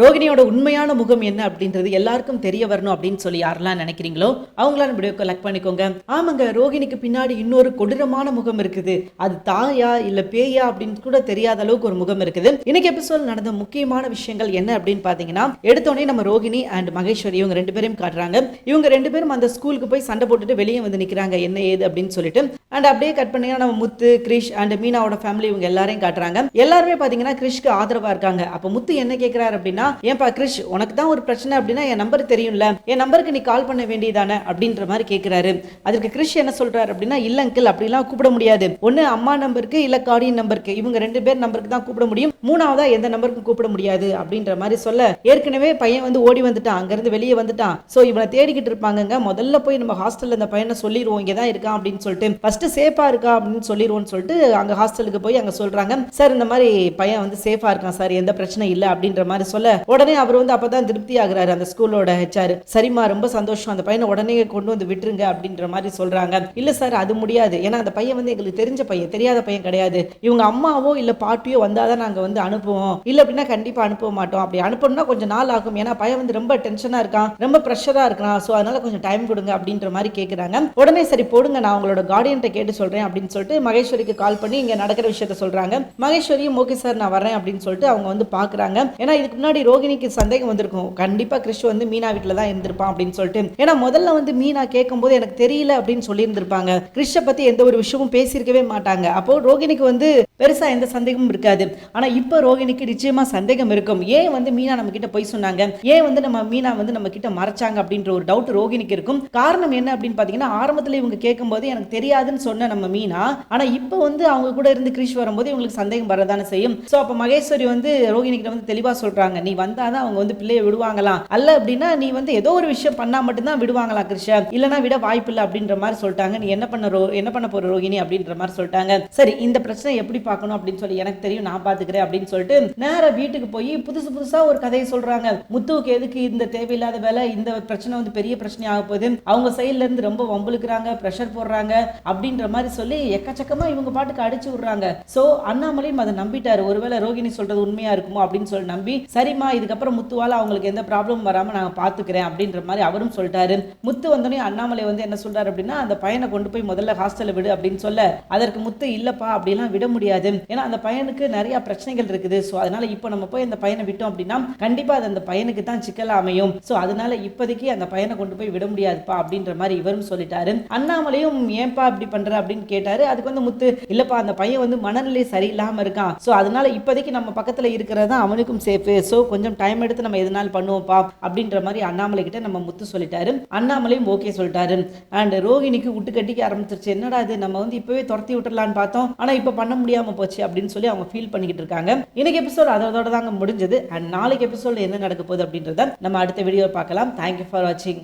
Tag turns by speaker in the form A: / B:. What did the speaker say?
A: ரோகிணியோட உண்மையான முகம் என்ன அப்படின்றது எல்லாருக்கும் தெரிய வரணும் அப்படின்னு சொல்லி யாரெல்லாம் நினைக்கிறீங்களோ அவங்களாம் வீடியோ கலெக்ட் பண்ணிக்கோங்க. ஆமாங்க ரோகிணிக்கு பின்னாடி இன்னொரு கொடூரமான முகம் இருக்குது. அது தாயா இல்ல பேயா அப்படின்னு கூட தெரியாத அளவுக்கு ஒரு முகம் இருக்குது. இன்னைக்கு எபிசோட் நடந்த முக்கியமான விஷயங்கள் என்ன அப்படின்னு பாத்தீங்கன்னா எடுத்தோடனே நம்ம ரோகிணி அண்ட் மகேஸ்வரி இவங்க ரெண்டு பேரையும் காட்டுறாங்க. இவங்க ரெண்டு பேரும் அந்த ஸ்கூலுக்கு போய் சண்டை போட்டுட்டு வெளியே வந்து நிக்கிறாங்க. என்ன ஏது அப்படின்னு சொல்லிட்டு. அண்ட் அப்படியே கட் பண்ணி நம்ம முத்து கிரிஷ் அண்ட் மீனாவோட ஃபேமிலி இவங்க எல்லாரையும் காட்டுறாங்க. எல்லாருமே பாத்தீங்கன்னா கிரிஷ்க்கு ஆதரவா இருக்காங்க. அப்ப முத்து என்ன கேட்கிறாரு அப்படின்னா ஏன்பா கிரிஷ் உனக்கு தான் ஒரு பிரச்சனை அப்படின்னா என் நம்பர் தெரியும்ல. என் நம்பருக்கு நீ கால் பண்ண வேண்டியதானே அப்படின்ற மாதிரி கேக்குறாரு. அதுக்கு கிரிஷ் என்ன சொல்றாரு அப்படின்னா இல்ல அங்கிள் அப்படிலாம் கூப்பிட முடியாது. ஒண்ணு அம்மா நம்பருக்கு இல்ல கார்டியன் நம்பருக்கு இவங்க ரெண்டு பேர் நம்பருக்கு தான் கூப்பிட முடியும். மூணாவதா எந்த நம்பருக்கும் கூப்பிட முடியாது. அப்படின்ற மாதிரி சொல்ல ஏற்கனவே பையன் வந்து ஓடி வந்துட்டான். அங்கிருந்து வெளியே வந்துட்டான். சோ இவனை தேடிக்கிட்டு இருப்பாங்கங்க. முதல்ல போய் நம்ம ஹாஸ்டல்ல இந்த பையனை சொல்லிடுவோம் இங்கே தான் இருக்கான் அப்படின்னு சொல்லிட்டு ஃபர்ஸ்ட் சேஃபா இருக்கா? அப்படின்னு சொல்லிடுவோம்னு சொல்லிட்டு அங்க ஹாஸ்டலுக்கு போய் அங்க சொல்றாங்க. சார் இந்த மாதிரி பையன் வந்து சேஃபா இருக்கான். சார் எந்த பிரச்சனை இல்லை. அப்படின்ற மாதிரி சொல்ல உடனே அவர் வந்து அப்பதான் திருப்தி ஆகுறாரு அந்த ஸ்கூலோட ஹெச்ஆர் சரிம்மா ரொம்ப சந்தோஷம். அந்த பையனை உடனே கொண்டு வந்து விட்டுருங்க அப்படின்ற மாதிரி சொல்றாங்க. இல்ல சார் அது முடியாது. ஏன்னா அந்த பையன் வந்து எங்களுக்கு தெரிஞ்ச பையன் தெரியாத பையன் கிடையாது. இவங்க அம்மாவோ இல்ல பாட்டியோ வந்தாதான் நாங்க வந்து அனுப்புவோம். இல்ல அப்படின்னா கண்டிப்பா அனுப்ப மாட்டோம். அப்படி அனுப்பணும்னா கொஞ்சம் நாள் ஆகும். ஏன்னா பையன் வந்து ரொம்ப டென்ஷனா இருக்கான். ரொம்ப ப்ரெஷரா இருக்கான். சோ அதனால கொஞ்சம் டைம் கொடுங்க அப்படின்ற மாதிரி கேக்குறாங்க. உடனே சரி போடுங்க. நான் உங்களோட கார்டியன்ட்ட கேட்டு சொல்றேன் அப்படின்னு சொல்லிட்டு மகேஸ்வரிக்கு கால் பண்ணி இங்க நடக்கிற விஷயத்த சொல்றாங்க. மகேஸ்வரியும் ஓகே சார் நான் வரேன் அப்படின்னு சொல்லிட்டு அவங்க வந்து பாக்குறாங்க. ஏன்னா இதுக்கு முன்னாடி ரோகிணிக்கு சந்தேகம் வந்திருக்கும். கண்டிப்பா கிறிஷ் வந்து மீனா வீட்டில் தான் இருந்திருப்பான் அப்படின்னு சொல்லிட்டு. ஏன்னா முதல்ல வந்து மீனா கேட்கும்போது எனக்கு தெரியல அப்படின்னு சொல்லியிருந்திருப்பாங்க. கிறிஷை பத்தி எந்த ஒரு விஷயமும் பேசியிருக்கவே மாட்டாங்க. அப்போ ரோகிணிக்கு வந்து பெருசாக எந்த சந்தேகமும் இருக்காது. ஆனால் இப்போ ரோகிணிக்கு நிச்சயமாக சந்தேகம் இருக்கும். ஏன் வந்து மீனா நம்ம கிட்ட போய் சொன்னாங்க? ஏன் வந்து நம்ம மீனா வந்து நம்ம கிட்ட மறைச்சாங்க அப்படின்ற ஒரு டவுட் ரோகிணிக்கு இருக்கும். காரணம் என்ன அப்படின்னு பார்த்தீங்கன்னா ஆரம்பத்தில் இவங்க கேட்கும்போது எனக்கு தெரியாதுன்னு சொன்ன நம்ம மீனா. ஆனால் இப்போ வந்து அவங்க கூட இருந்து கிரிஷ் வரும்போது இவங்களுக்கு சந்தேகம் வரதானே செய்யும். ஸோ அப்போ மகேஸ்வரி வந்து ரோகிணிக்கிட்ட வந்து தெளிவாக சொல்கிறாங்க நீ வந்தாதான் அவங்க வந்து பிள்ளைய விடுவாங்களாம் அல்ல அப்படின்னா நீ வந்து ஏதோ ஒரு விஷயம் பண்ணால் மட்டும்தான் விடுவாங்களாம் கிருஷ்ண இல்லைனா விட வாய்ப்பு இல்லை அப்படின்ற மாதிரி சொல்லிட்டாங்க. நீ என்ன பண்ண ரோ என்ன பண்ண போகிற ரோகிணி? அப்படின்ற மாதிரி சொல்லிட்டாங்க. சரி இந்த பிரச்சனை எப்படி பார்க்கணும் அப்படின்னு சொல்லி எனக்கு தெரியும் நான் பார்த்துக்கிறேன் அப்படின்னு சொல்லிட்டு நேர வீட்டுக்கு போய் புதுசு புதுசா ஒரு கதையை சொல்றாங்க. முத்துவுக்கு எதுக்கு இந்த தேவையில்லாத வேலை? இந்த பிரச்சனை வந்து பெரிய பிரச்சனை ஆக போகுது. அவங்க சைடுல இருந்து ரொம்ப வம்புழுக்கிறாங்க ப்ரெஷர் போடுறாங்க அப்படின்ற மாதிரி சொல்லி எக்கச்சக்கமா இவங்க பாட்டுக்கு அடிச்சு விடுறாங்க. சோ அண்ணாமலையும் அதை நம்பிட்டாரு. ஒருவேளை ரோகிணி சொல்றது உண்மையா இருக்குமோ அப்படின்னு சொல்லி நம்பி சரிம்மா இதுக்கப்புறம் முத்துவால அவங்களுக்கு எந்த ப்ராப்ளமும் வராம நாங்க பாத்துக்கிறேன் அப்படின்ற மாதிரி அவரும் சொல்லிட்டாரு. முத்து வந்தோடனே அண்ணாமலை வந்து என்ன சொல்றாரு அப்படின்னா அந்த பையனை கொண்டு போய் முதல்ல ஹாஸ்டல்ல விடு அப்படின்னு சொல்ல அதற்கு முத்து இல்லப்பா அப்படிலாம் விட முடியாது. ஏன்னா அந்த பையனுக்கு நிறைய பிரச்சனைகள் இருக்குது. ஸோ அதனால இப்போ நம்ம போய் அந்த பையனை விட்டோம் அப்படின்னா கண்டிப்பா அது அந்த பையனுக்கு தான் சிக்கலா அமையும். ஸோ அதனால இப்போதைக்கு அந்த பையனை கொண்டு போய் விட முடியாதுப்பா அப்படின்ற மாதிரி இவரும் சொல்லிட்டாரு. அண்ணாமலையும் ஏன்பா இப்படி பண்ற? அப்படின்னு கேட்டாரு. அதுக்கு வந்து முத்து இல்லப்பா அந்த பையன் வந்து மனநிலை சரியில்லாம இருக்கான். ஸோ அதனால இப்போதைக்கு நம்ம பக்கத்துல இருக்கிறது அவனுக்கும் சேஃபு ஸோ கொஞ்சம் டைம் எடுத்து நம்ம எதனால பண்ணுவோம்ப்பா? அப்படின்ற மாதிரி அண்ணாமலை கிட்ட நம்ம முத்து சொல்லிட்டாரு. அண்ணாமலையும் ஓகே சொல்லிட்டாரு. அண்ட் ரோஹிணிக்கு விட்டு கட்டிக்க ஆரம்பிச்சிருச்சு. என்னடா இது? நம்ம வந்து இப்பவே துரத்தி விட்டுறலான்னு பார்த்தோம். ஆனா இப்போ பண்ண முடியாம போச்சு அப்படின்னு சொல்லி அவங்க ஃபீல் பண்ணிக்கிட்டு இருக்காங்க. இன்னைக்கு எபிசோட் அதோட தாங்க முடிஞ்சது. அண்ட் நாளைக்கு எபிசோட் என்ன நடக்க போகுது அப்படின்றத நம்ம அடுத்த வீடியோ பார்க்கலாம். தேங்க்யூ ஃபார் வாட்சிங்